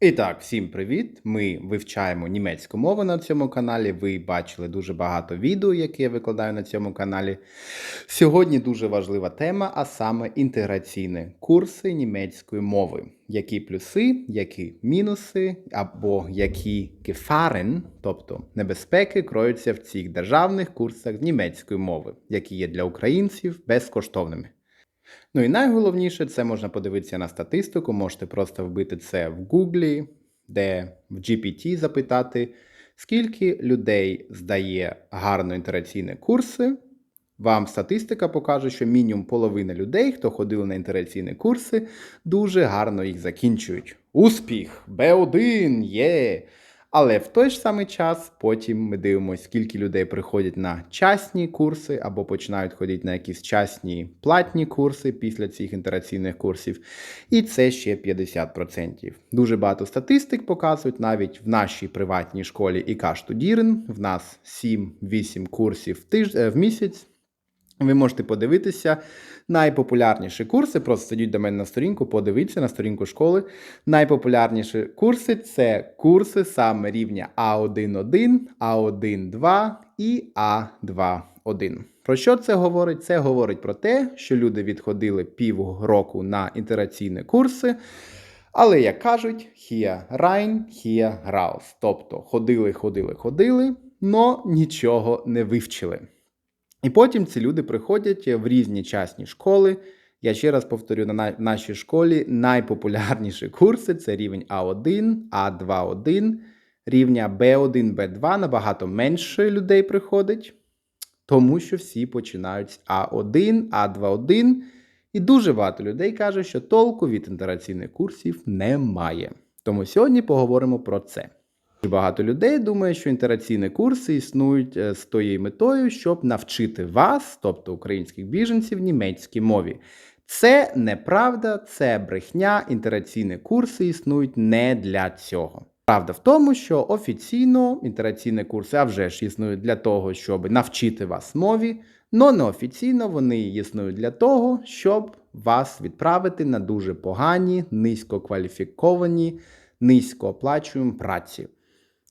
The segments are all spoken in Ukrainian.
І так, всім привіт! Ми вивчаємо німецьку мову на цьому каналі. Ви бачили дуже багато відео, які я викладаю на цьому каналі. Сьогодні дуже важлива тема, а саме інтеграційні курси німецької мови. Які плюси, які мінуси, або які гефарен, тобто небезпеки, кроються в цих державних курсах німецької мови, які є для українців безкоштовними. Ну і найголовніше, це можна подивитися на статистику, можете просто вбити це в Гуглі, де в GPT запитати, скільки людей здає гарно інтераційні курси. Вам статистика покаже, що мінімум половина людей, хто ходили на інтераційні курси, дуже гарно їх закінчують. Успіх! Б1 є! Але в той ж самий час потім ми дивимося, скільки людей приходять на частні курси або починають ходити на якісь частні платні курси після цих інтераційних курсів. І це ще 50%. Дуже багато статистик показують навіть в нашій приватній школі ІК Штудірен. В нас 7-8 курсів в, в місяць. Ви можете подивитися найпопулярніші курси. Просто сидіть до мене на сторінку, подивіться на сторінку школи. Найпопулярніші курси це курси саме рівня А1.1, А1.2 і А2.1. Про що це говорить? Це говорить про те, що люди відходили півроку на інтераційні курси. Але, як кажуть, hier rein, hier raus. Тобто ходили, ходили, ходили, но нічого не вивчили. І потім ці люди приходять в різні частні школи. Я ще раз повторю, на нашій школі найпопулярніші курси це рівень А1, А2.1, рівня Б1, Б2 набагато менше людей приходить, тому що всі починають з А1, А2.1. І дуже багато людей каже, що толку від інтераційних курсів немає. Тому сьогодні поговоримо про це. Багато людей думає, що інтераційні курси існують е, з тією метою, щоб навчити вас, тобто українських біженців, німецькій мові. Це неправда, це брехня. Інтераційні курси існують не для цього. Правда в тому, що офіційно інтераційні курси а вже ж існують для того, щоб навчити вас мові, але неофіційно вони існують для того, щоб вас відправити на дуже погані, низькокваліфіковані, низькооплачуємо праці.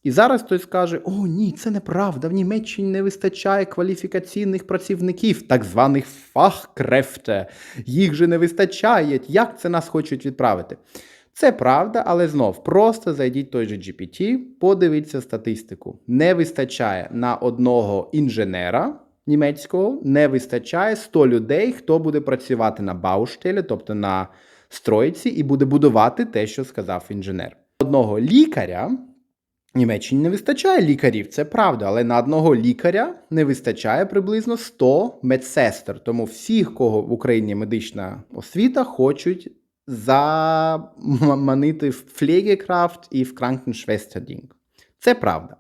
І зараз хтось скаже: О, ні, це неправда. В Німеччині не вистачає кваліфікаційних працівників, так званих фахкрефте. Їх же не вистачає. Як це нас хочуть відправити? Це правда, але знов просто зайдіть в той же GPT, подивіться статистику. Не вистачає на одного інженера німецького, не вистачає 100 людей, хто буде працювати на бауштелі, тобто на стройці, і буде будувати те, що сказав інженер. Одного лікаря. Німеччині не вистачає лікарів, це правда, але на одного лікаря не вистачає приблизно 100 медсестер. Тому всіх, кого в Україні медична освіта, хочуть заманити в Pflegekraft і в Krankenschwesterding. Це правда.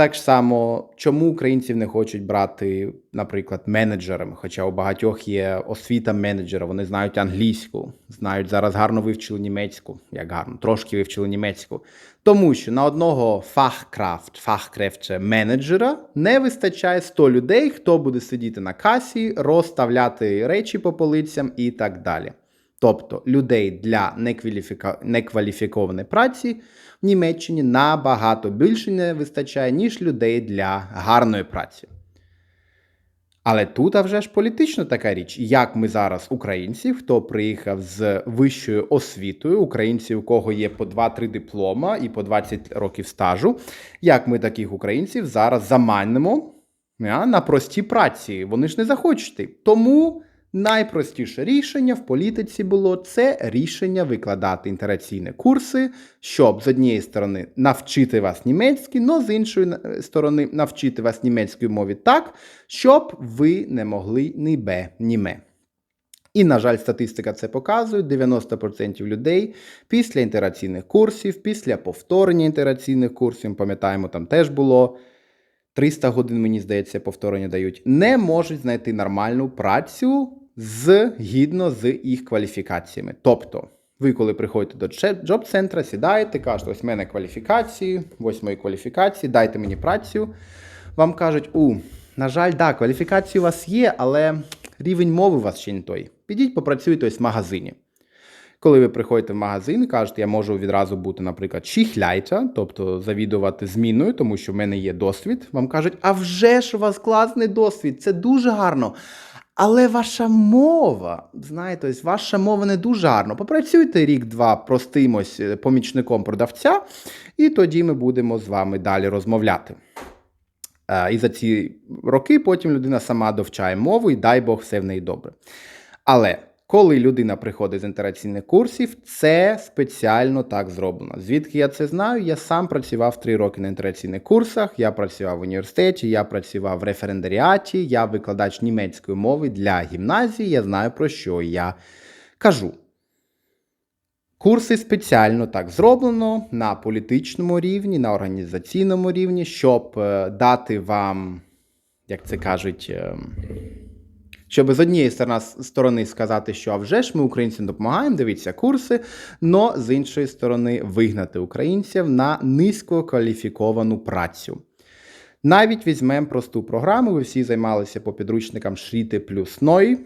Так само, чому українців не хочуть брати, наприклад, менеджерами, хоча у багатьох є освіта менеджера, вони знають англійську, знають зараз гарно вивчили німецьку, як гарно, трошки вивчили німецьку. Тому що на одного фахкрафт, фахкрефче менеджера не вистачає 100 людей, хто буде сидіти на касі, розставляти речі по полицям і так далі. Тобто людей для некваліфікованої праці в Німеччині набагато більше не вистачає, ніж людей для гарної праці. Але тут а вже ж політично така річ, як ми зараз, українців, хто приїхав з вищою освітою, українці, у кого є по 2-3 диплома і по 20 років стажу, як ми таких українців зараз заманимо на прості праці. Вони ж не захочуть. Тому. Найпростіше рішення в політиці було це рішення викладати інтераційні курси, щоб з однієї сторони навчити вас німецькій, але з іншої сторони навчити вас німецькій мові так, щоб ви не могли ні бе, ні ме. І, на жаль, статистика це показує: 90% людей після інтераційних курсів, після повторення інтераційних курсів, пам'ятаємо, там теж було 300 годин, мені здається, повторення дають, не можуть знайти нормальну працю згідно з їх кваліфікаціями. Тобто, ви, коли приходите до джоб-центра, сідаєте, кажете, ось в мене кваліфікації, ось мої кваліфікації, дайте мені працю. Вам кажуть, у, на жаль, да, кваліфікації у вас є, але рівень мови у вас ще не той. Підіть, попрацюйте ось в магазині. Коли ви приходите в магазин кажете, я можу відразу бути, наприклад, чихляйта, тобто завідувати зміною, тому що в мене є досвід, вам кажуть, а вже ж у вас класний досвід, це дуже гарно. Але ваша мова, знаєте, ось ваша мова не дуже гарно. Попрацюйте рік-два простимось е, помічником продавця, і тоді ми будемо з вами далі розмовляти. Е, І за ці роки потім людина сама довчає мову, і дай Бог, все в неї добре. Але коли людина приходить з інтераційних курсів, це спеціально так зроблено. Звідки я це знаю? Я сам працював три роки на інтераційних курсах, я працював в університеті, я працював в референдаріаті, я викладач німецької мови для гімназії, я знаю про що я кажу. Курси спеціально так зроблено на політичному рівні, на організаційному рівні, щоб е, дати вам, як це кажуть, е, щоб з однієї сторони, сказати, що а вже ж ми українцям допомагаємо, дивіться курси, но з іншої сторони вигнати українців на низькокваліфіковану працю. Навіть візьмемо просту програму, ви всі займалися по підручникам Шріти плюс Ной.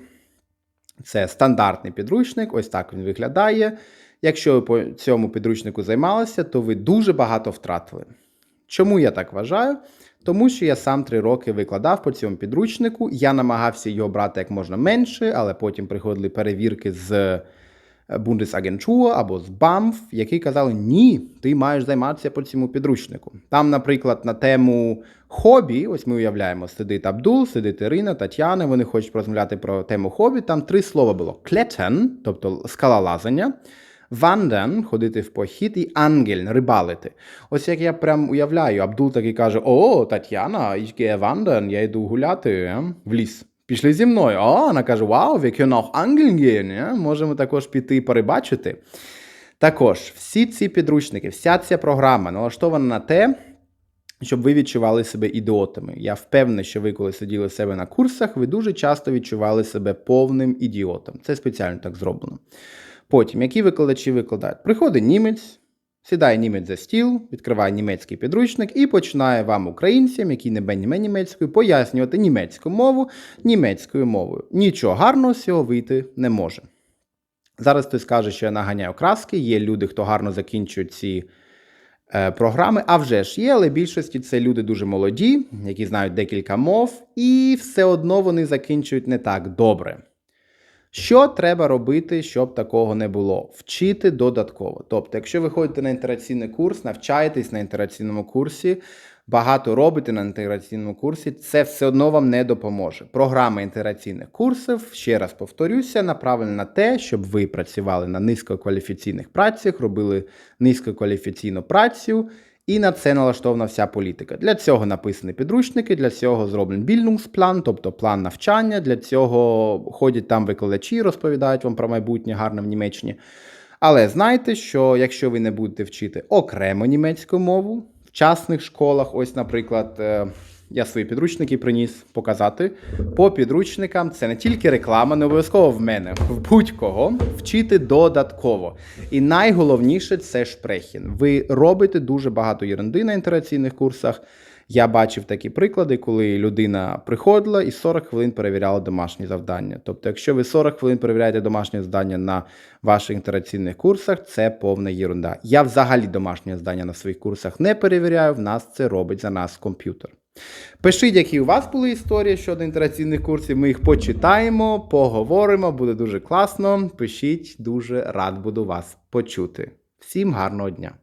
Це стандартний підручник, ось так він виглядає. Якщо ви по цьому підручнику займалися, то ви дуже багато втратили. Чому я так вважаю? Тому що я сам три роки викладав по цьому підручнику. Я намагався його брати як можна менше, але потім приходили перевірки з Bundesagentur або з BAMF, які казали, ні, ти маєш займатися по цьому підручнику. Там, наприклад, на тему хобі, ось ми уявляємо, сидить Абдул, сидить Ірина, Тетяна, вони хочуть розмовляти про тему хобі. Там три слова було: клетен, тобто скалолазання. Ванден ходити в похід і ангельн рибалити. Ось як я прям уявляю, Абдул такий каже: О, Тетяна, gehe wandern, я йду гуляти е, в ліс. Пішли зі мною. О, вона каже: Вау, angeln gehen. е, Можемо також піти порибачити. Також всі ці підручники, вся ця програма налаштована на те, щоб ви відчували себе ідіотами. Я впевнений, що ви, коли сиділи в себе на курсах, ви дуже часто відчували себе повним ідіотом. Це спеціально так зроблено. Потім, які викладачі викладають? Приходить німець, сідає німець за стіл, відкриває німецький підручник і починає вам, українцям, які не беніме німецькою, пояснювати німецьку мову німецькою мовою. Нічого гарного з цього вийти не може. Зараз хтось скаже, що я наганяю краски, є люди, хто гарно закінчують ці е, програми. А вже ж є, але більшості це люди дуже молоді, які знають декілька мов, і все одно вони закінчують не так добре. Що треба робити, щоб такого не було? Вчити додатково. Тобто, якщо ви ходите на інтераційний курс, навчаєтесь на інтераційному курсі, багато робите на інтеграційному курсі, це все одно вам не допоможе. Програма інтеграційних курсів, ще раз повторюся, направлена на те, щоб ви працювали на низькокваліфіційних працях, робили низькокваліфіційну працю. І на це налаштована вся політика. Для цього написані підручники, для цього зроблений більнунгсплан, тобто план навчання. Для цього ходять там викладачі, розповідають вам про майбутнє гарне в Німеччині. Але знайте, що якщо ви не будете вчити окремо німецьку мову в частних школах, ось, наприклад, е, я свої підручники приніс показати. По підручникам це не тільки реклама, не обов'язково в мене, в будь-кого вчити додатково. І найголовніше це шпрехін. Ви робите дуже багато єрунди на інтераційних курсах. Я бачив такі приклади, коли людина приходила і 40 хвилин перевіряла домашні завдання. Тобто, якщо ви 40 хвилин перевіряєте домашні завдання на ваших інтераційних курсах, це повна єрунда. Я взагалі домашні завдання на своїх курсах не перевіряю, в нас це робить за нас комп'ютер. Пишіть, які у вас були історії щодо інтераційних курсів. Ми їх почитаємо, поговоримо, буде дуже класно. Пишіть, дуже рад буду вас почути. Всім гарного дня!